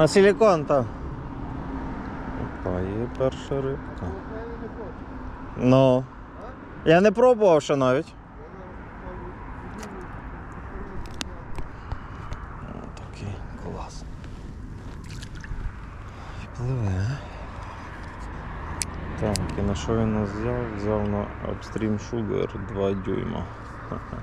На силікон, так. Опа, є перша рибка. Ну. Я не пробував ще навіть. Такий клас. І пливе. Так, і на що він нас взяв? Взяв на Upstream Sugar 2 дюйма. Ха-ха.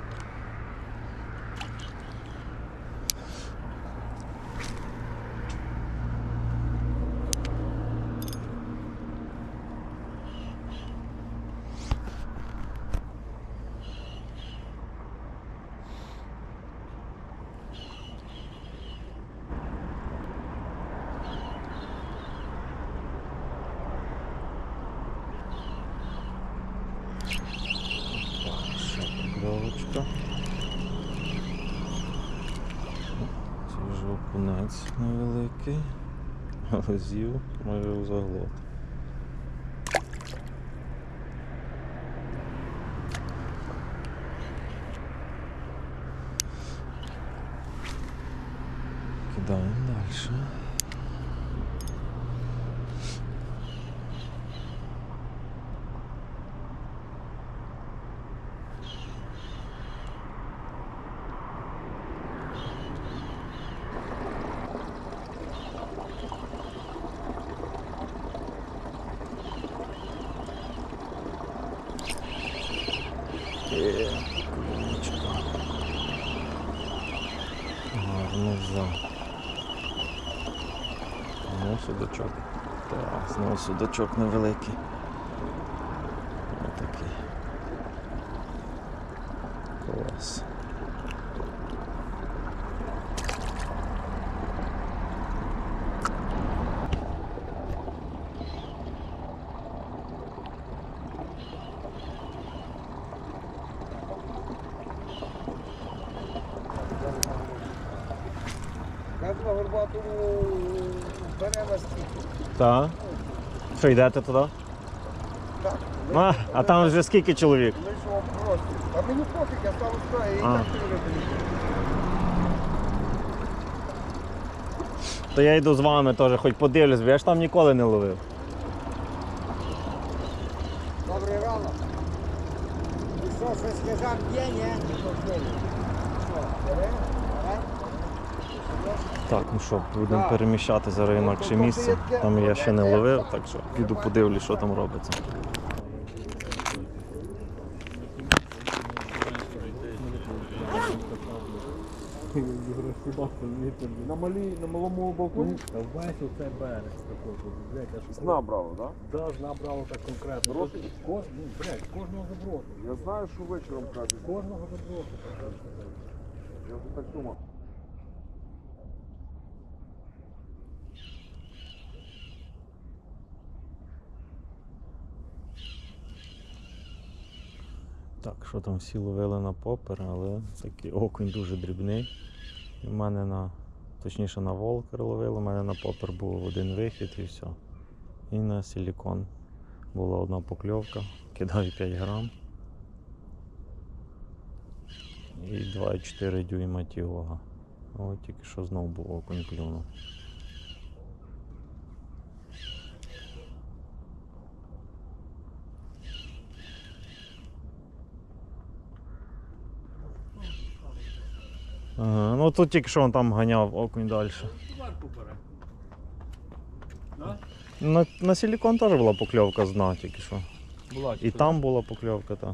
Ще покльовочка. Це вже окунець невеликий. Але з'їв майже в заглот. Кидаємо далі. Є, кулечка. Гарно взяв. Ну, судачок. Так, знову судачок невеликий. Отакий. Клас. Я на горбатому бере. Так. Що йдете туди? Так. А, а там вже скільки чоловік? Вам просто. А мені пофіг, я стану строю, і А. так три. То я йду з вами теж, хоч подивлюсь, бо я ж там ніколи не ловив. Добрий ранок. І що, щось хижак є, ні? Що, бере? Бере? Так, ну що, будемо переміщати зараз інакше місце. Там я ще не ловив, так що піду подивлюсь, що там робиться. На, малі, на малому балконі? Та весь оце берег такий, блядь, аж Зна брало, так? Да, зна брало так конкретно. Бросить? Кож, ну, блядь, кожного забросу. Я знаю, що вечором кажуть. Кожного забросу. Я вже так думав. Так, що там всі ловили на попер, але такий окунь дуже дрібний. В мене на, точніше на волкер ловили, у мене на попер був один вихід і все. І на силікон була одна покльовка, кидав 5 грам. І 2,4 дюйма тігога. От тільки що знов був окунь клюнув. Ага, ну тут тільки що він там ганяв окунь далі. На, на силікон теж була покльовка з дна тільки що. Була, І там була покльовка, так.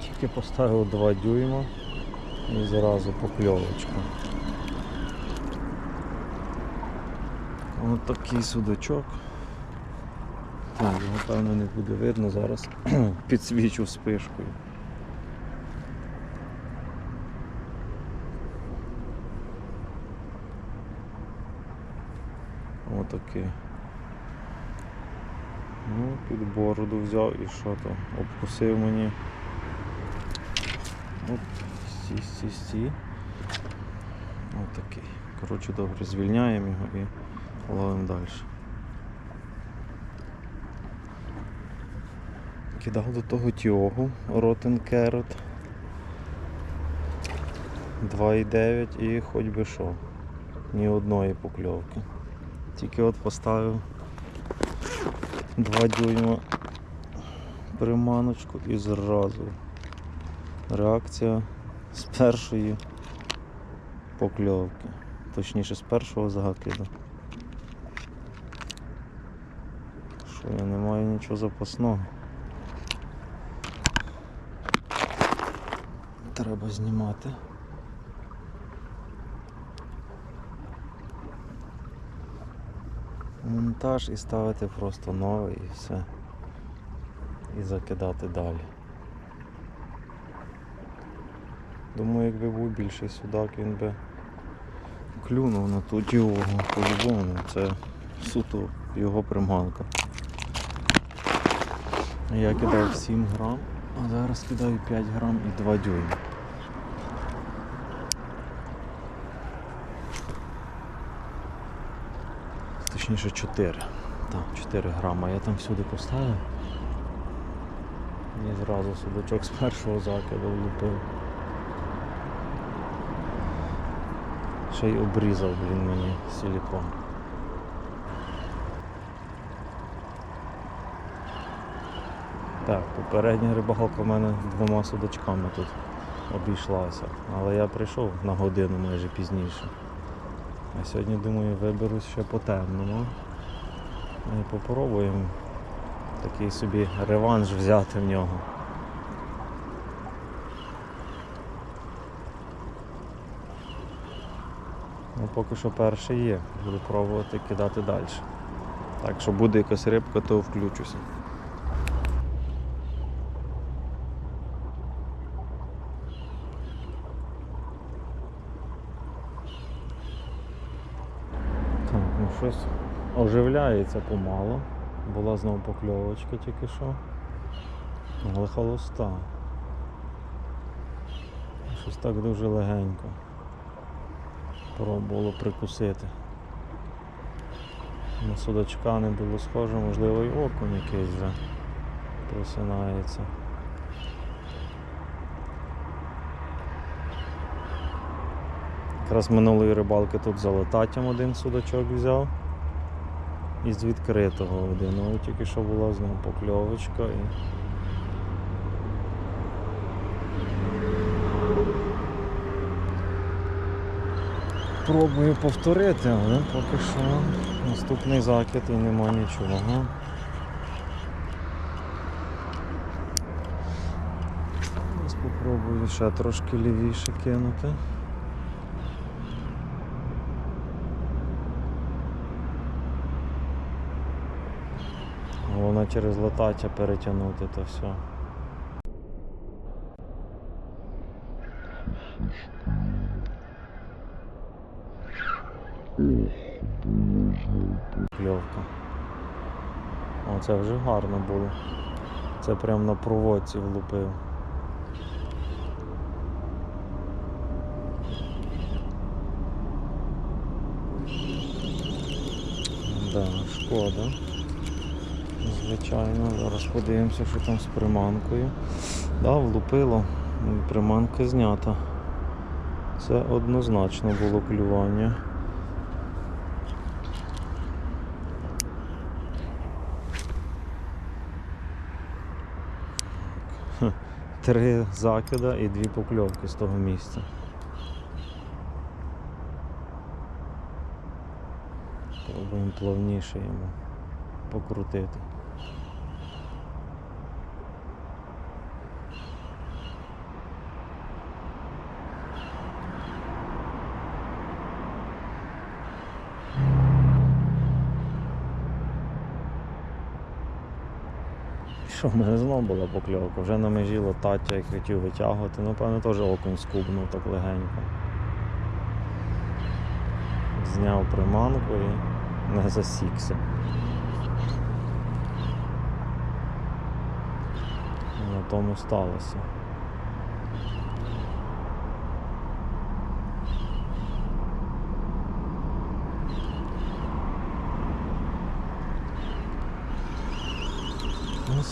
Тільки поставив 2 дюйма і зразу покльовочка. Ось такий судачок. Так, його певно не буде видно зараз. Підсвічу спишкою. Отакий. Ну, під бороду взяв і що то, обкусив мені. Оп, сі, сі, сі. Отакий. Коротше, добре, звільняємо його і ловимо далі. Кидав до того тіогу Rotten Carrot 2,9 і хоч би що. Ні одної покльовки. Тільки от поставив 2 дюйма приманочку і зразу реакція з першої покльовки. Точніше з першого закиду. Що я не маю нічого запасного. Треба знімати. Монтаж і ставити просто новий і все. І закидати далі. Думаю, якби був більший судак, він би клюнув на ту діогу по-любому. Це суто його приманка. Я кидав 7 грам, а зараз кидаю 5 грам і 2 дюйма. Точніше 4. Так, 4 грама. Я там всюди поставив. І зразу судачок з першого закиду влупив. Ще й обрізав, блін, мені силікон. Так, попередня рибалка в мене двома судачками тут обійшлася. Але я прийшов на годину майже пізніше. А сьогодні думаю виберусь ще по темному. І попробуємо такий собі реванш взяти в нього. Ну, поки що перший є. Буду пробувати кидати далі. Так, якщо буде якась рибка, то включуся. Так, ну щось оживляється помало. Була знову покльовочка тільки що. Але холоста. Щось так дуже легенько. Пробувало прикусити. На судачка не було схоже, можливо і окунь якийсь вже просинається. Якраз минулої рибалки тут за летатям один судачок взяв. І з відкритого. Ну, тільки що була знову покльовочка і. Пробую повторити, але поки що наступний закид і нема нічого. Зараз спробую ще трошки лівіше кинути. Головне через летача перетягнути то все. Кльовка. О, це вже гарно було. Це прям на проводці влупив. Да, шкода. Звичайно, зараз подивимося, що там з приманкою. Да, влупило, приманка знята. Це однозначно було клювання. Три закида і дві покльовки з того місця. Пробуємо плавніше йому покрутити. Що, в мене знову була покльовка, вже на межі лотаття, як хотів витягувати, ну певно теж окунь скубнув так легенько. Зняв приманку і не засікся. На тому сталося.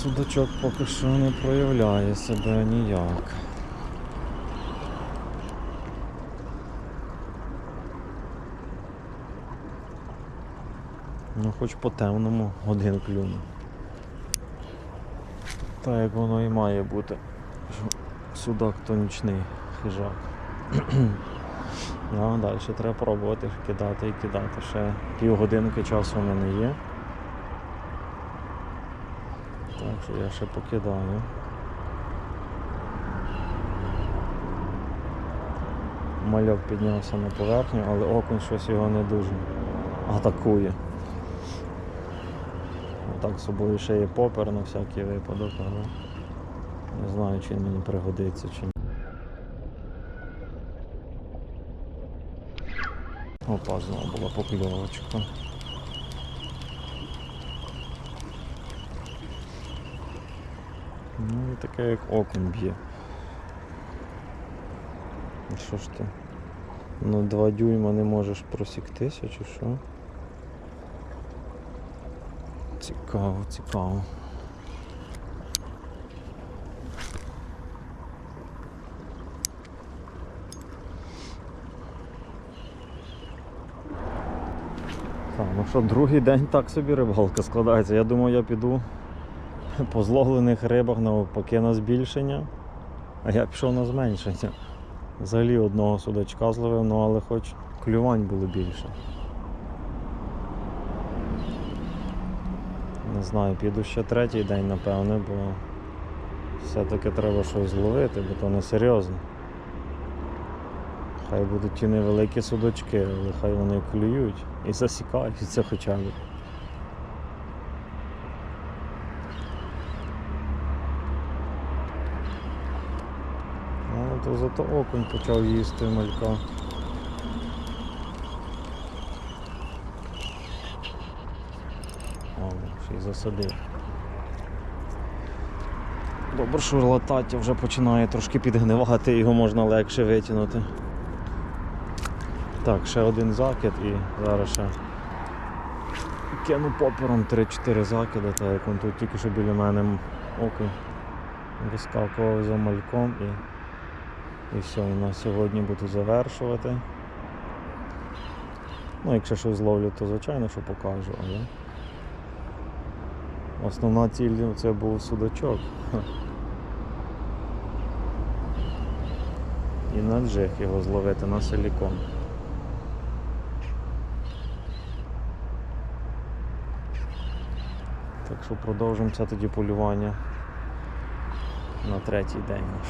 Судачок поки що не проявляє себе ніяк. Ну, хоч по темному один клюне. Так як воно і має бути. Судак то нічний хижак. Ну, а далі треба пробувати кидати і кидати. Ще півгодинки часу в мене є. Так що я ще покидаю. Мальок піднявся на поверхню, але окунь щось його не дуже атакує. Так з собою ще є попер на всякий випадок, але не знаю, чи він мені пригодиться чи ні. Опа, знову була покльовочка. Ну таке як окунь б'є. Що ж ти? Ну два дюйма не можеш просіктися чи що? Цікаво, цікаво. Так, ну що, другий день так собі рибалка складається. Я думаю, я піду по зловлених рибах навпаки на збільшення, а я пішов на зменшення. Взагалі одного судачка зловив, ну але хоч клювань було більше. Не знаю, піду ще третій день, напевне, бо все-таки треба щось зловити, бо то не серйозно. Хай будуть ті невеликі судочки, але хай вони клюють і засікаються хоча б. Ну, то окунь почав їсти малька. О, ще й засадив. Добре, що латаття вже починає трошки підгнивати, його можна легше витягнути. Так, ще один закид і зараз ще кину попером 3-4 закиди, так як він тут тільки що біля мене окунь вискакував за мальком і, і все, і на сьогодні буду завершувати. Ну, якщо щось зловлю, то звичайно, що покажу, але основна ціль це був судачок. І на джиг його зловити на силікон. Так що продовжимо це тоді полювання на третій день наш.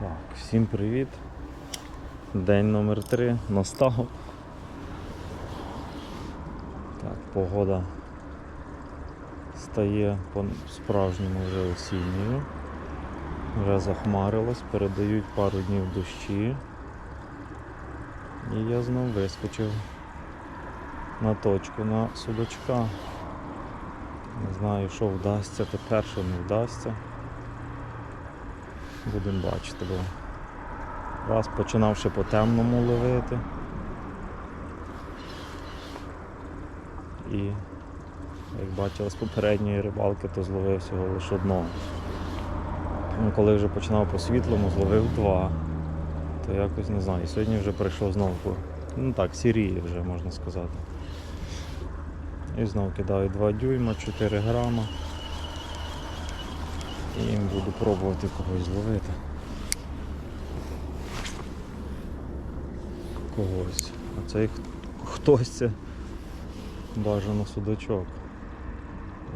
Так, всім привіт. День номер 3 настав. Так, погода стає по-справжньому вже осінньою. Вже захмарилось, передають пару днів дощі. І я знов вискочив на точку на судочка. Не знаю, що вдасться тепер, що не вдасться. Будемо бачити, бо раз починав ще по темному ловити. І як бачили з попередньої рибалки, то зловив всього лише одного. Ну, коли вже починав по світлому, зловив два. То якось не знаю. Сьогодні вже прийшов знову. по- Ну так, сіріє вже можна сказати. І знову кидаю 2 дюйма, 4 грама. І буду пробувати когось зловити. Когось. А цей хтось це бажано судачок.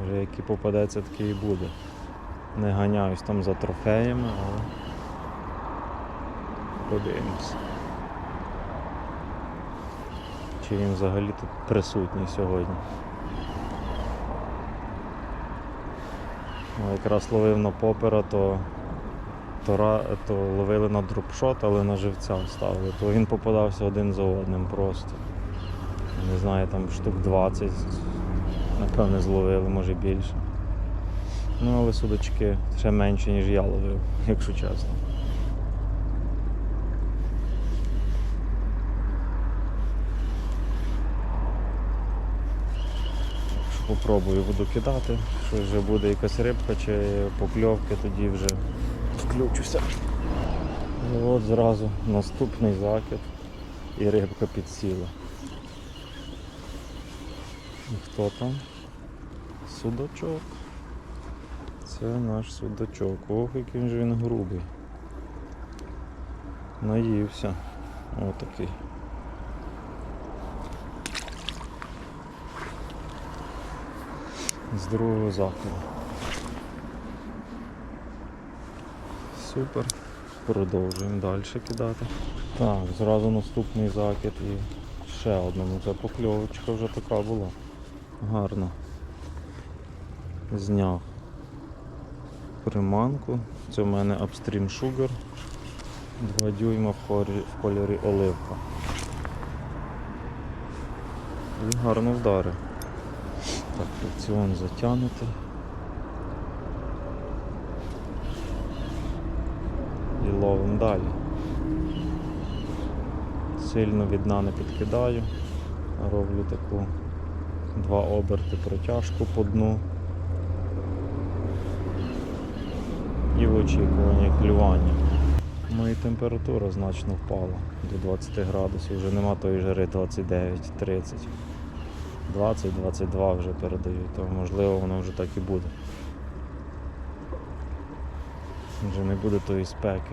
Вже який попадеться, такий і буде. Не ганяюсь там за трофеями, але подивимось. Чи він взагалі тут присутній сьогодні. Ну, якраз ловив на попера, то, то то ловили на дропшот, але на живця ставили, то він попадався один за одним просто. Не знаю, там штук 20, напевне, зловили, може більше. Ну, але судочки ще менше, ніж я ловив, якщо чесно. Попробую буду кидати, що вже буде якась рибка чи покльовки, тоді вже включуся. І от зразу наступний закид і рибка підсіла. І хто там? Судачок. Це наш судачок. Ох, який же він грубий. Наївся. Отакий. З другого закиду. Супер. Продовжуємо далі кидати. Так, зразу наступний закид і ще одному. Це покльовочка вже така була. Гарно. Зняв приманку. Це в мене Upstream Sugar. 2 дюйма в кольорі, в кольорі оливка. І гарно вдарив. Так, фрикціон затягнутий. І далі. Сильно від дна не підкидаю. Роблю таку два оберти протяжку по дну. І в очікуванні клювання. Ну і температура значно впала до 20 градусів, вже нема тої жари 29-30. 20-22 вже передають, то можливо воно вже так і буде. Вже не буде тої спеки.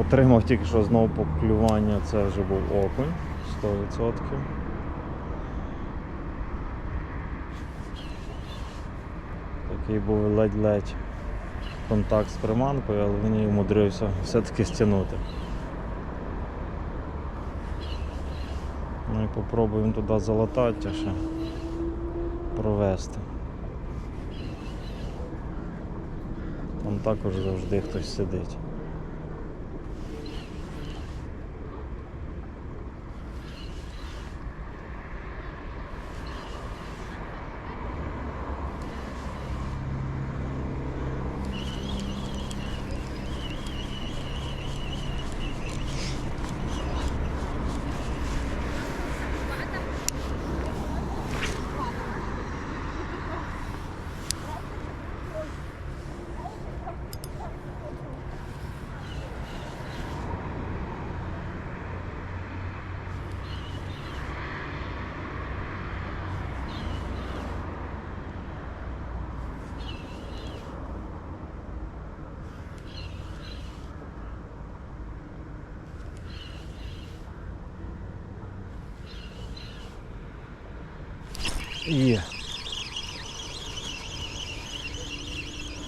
Отримав тільки що знову поклювання, це вже був окунь 100%. Такий був ледь-ледь контакт з приманкою, але він її умудрився все-таки стягнути. Ну і попробуємо туди залатати ще провести. Там також завжди хтось сидить. І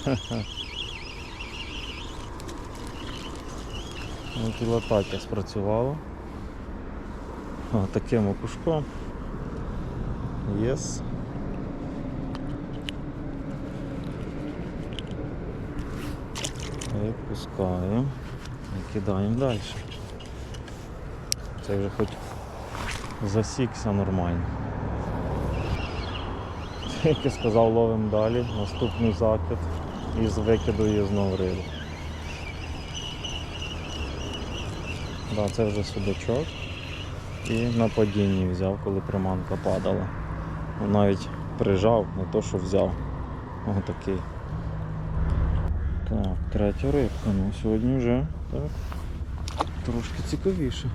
лопатя спрацювала. О, таким окушком. Єс. Відпускаємо і кидаємо далі. Це вже хоч засікся нормально. Як я сказав, ловимо далі, наступний закид і з викиду її знову рибу. Да, це вже судачок. І на падінні взяв, коли приманка падала. Ну, Навіть прижав, не то що взяв. Ось такий. Так, третя рибка. Ну сьогодні вже так. Трошки цікавіше.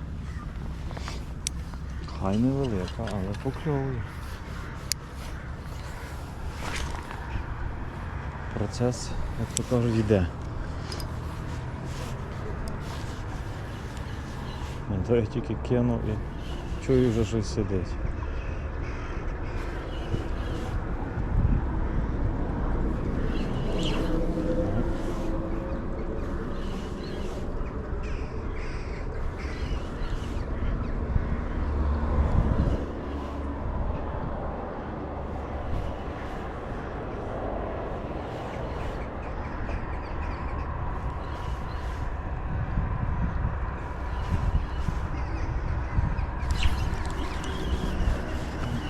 Хай невелика, але покльовує. Процес, як то кажуть, йде. Я тільки кинув і чую вже щось сидить.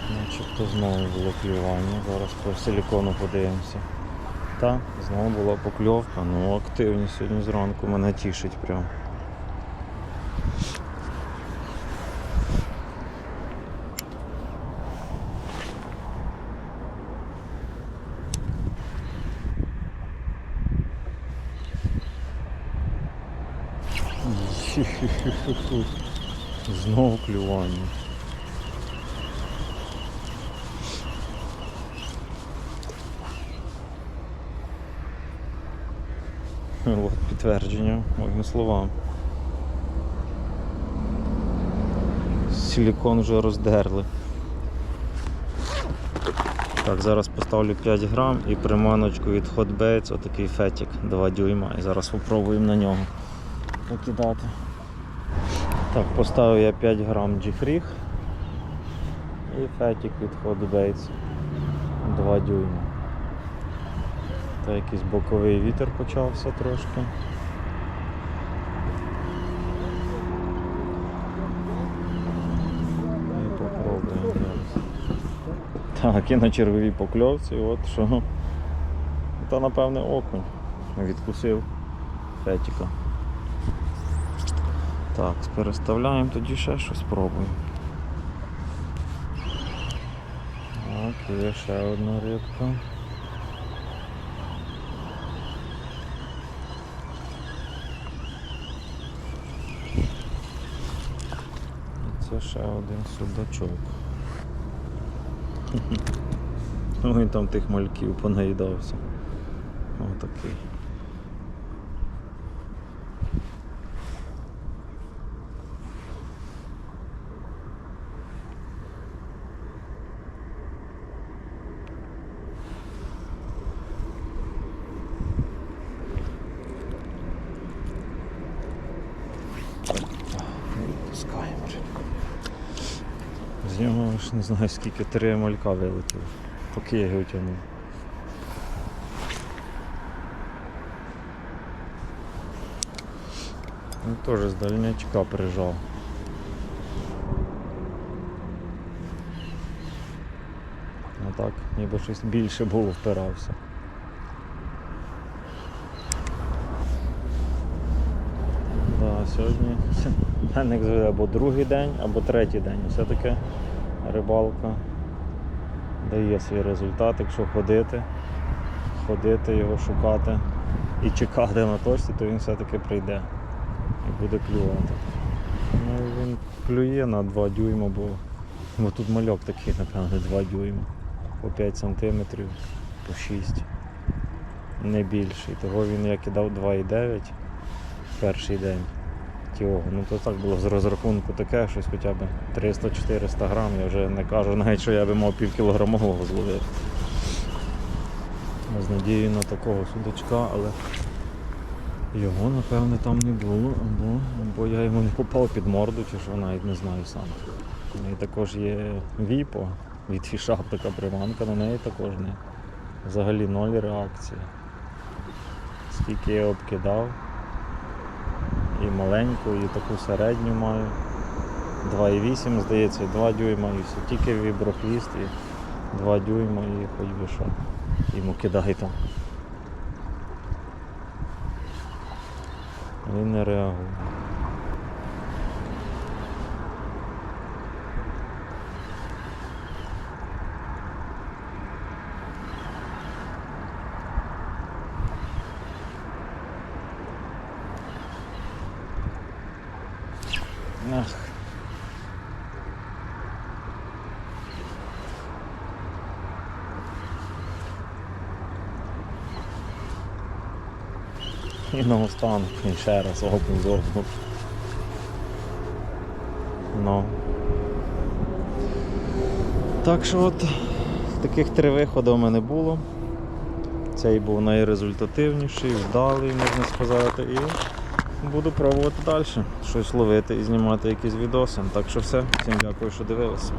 Начебто знову було клювання. Зараз по силікону подивимося. Та, знову була покльовка, ну активність сьогодні зранку мене тішить прям. Знову клювання. От підтвердження моїм словам. Силікон вже роздерли. Так, зараз поставлю 5 грам і приманочку від Hot Baits, отакий фетік 2 дюйма. І зараз спробуємо на нього покидати. Так, поставив я 5 грам G-Free і фетік від Hot Baits 2 дюйма. Та якийсь боковий вітер почався трошки. І попробуємо. Так, і на червовій покльовці, от що. Та напевне окунь. Відкусив фетіка. Так, переставляємо, тоді ще щось спробуємо. Так, є ще одна рибка. Це ще один судачок. Він там тих мальків понаїдався. Отакий. Відпускаємо вже. З нього ж не знаю скільки три малька вилетіло, поки я його тягнув. Він теж з дальнячка прижав. А так, ніби щось більше було впирався. Да, сьогодні зведе або другий день, або третій день. Все-таки рибалка дає свій результат, якщо ходити, ходити, його шукати і чекати на точці, то він все-таки прийде і буде клювати. Ну, він клює на 2 дюйма, бо, бо тут мальок такий, напевно, 2 дюйма. По 5 сантиметрів, по 6. Не більший. Того він я кидав 2,9 перший день. Тіого. Ну то так було з розрахунку таке, щось хоча б 300-400 грам. Я вже не кажу навіть, що я би мав півкілограмового зловити. З надією на такого судачка, але його напевне там не було, або, або я йому не попав під морду, чи що навіть не знаю сам. Ну, І також є віпо від фіша така приманка, на неї також не. Взагалі ноль реакції. Скільки я обкидав. І маленьку, і таку середню маю. 2,8 здається, і 2 дюйма, і все. Тільки віброхвіст і 2 дюйма і хоч би що. Йому кидай там. Він не реагує. І на останок ще раз окунь зовнув. Ну. Так що от таких три виходи у мене було. Цей був найрезультативніший, вдалий, можна сказати, і буду пробувати далі щось ловити і знімати якісь відоси. Так що все, всім дякую, що дивилися.